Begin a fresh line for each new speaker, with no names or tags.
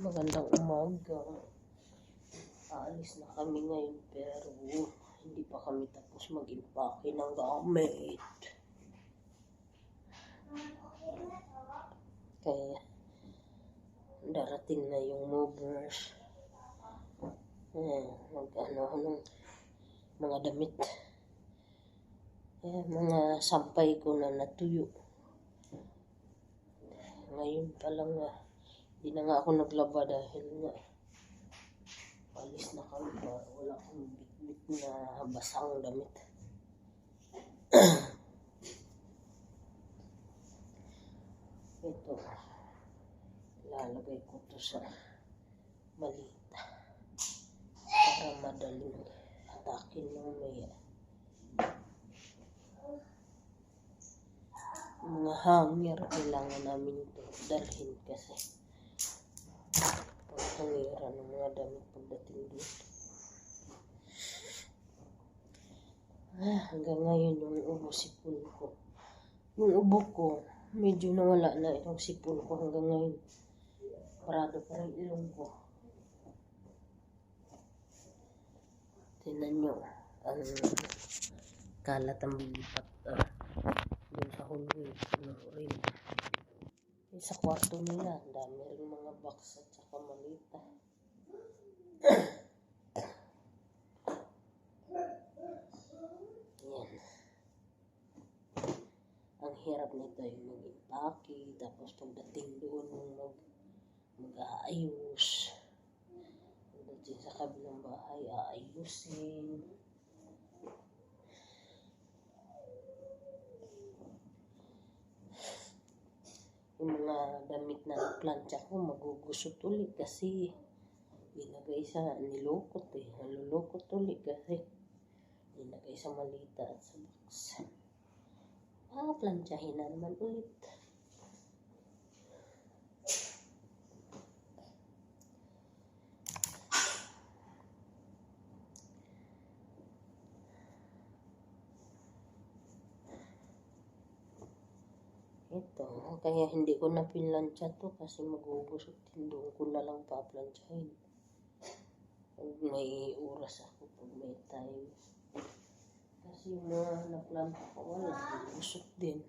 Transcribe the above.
Magandang umaga. Aalis na kami ngayon pero hindi pa kami tapos mag-impake ng gamit. Kaya darating na yung movers. Eh, mag ano, anong mga damit. Eh, mga sampay ko na natuyo. Ngayon pa lang nga, hindi na nga ako naglaba dahil nga alis na kami para wala akong bitbit na basang damit. Ito, lalagay ko to sa malita para madaling hatakin mamaya. Mga hanger, kailangan namin ito dalhin kasi paghangiran ng mga damit pagdating dito. Ah, hanggang ngayon yung ubo sipon ko. Yung ubo ko, medyo nawala na itong sipon ko hanggang ngayon. Parado pa rin ilong ko. Tingnan nyo, ang kalat ang bilipat ah, dun sa hallway. Ano rin. Sa kwarto nila, ang dami rin mga box at saka malita. Yan. Ang hirap nito yung mag-impake, tapos pagdating doon mag mag-aayos. Pagdating sa kabilang bahay, aayusin. Yung mga damit na plancha ko, magugusot ulit kasi nilagay sa nilukot eh. Nalulukot ulit kasi nilagay sa malita at sa box. Ah, planchahin na naman ulit. Ito, kaya hindi ko na pinlansya to kasi magugusot din doon ko na lang paplansyahin. Pag may oras ako, pag may time. Kasi yung mga naplanta ko, wala, gusot din.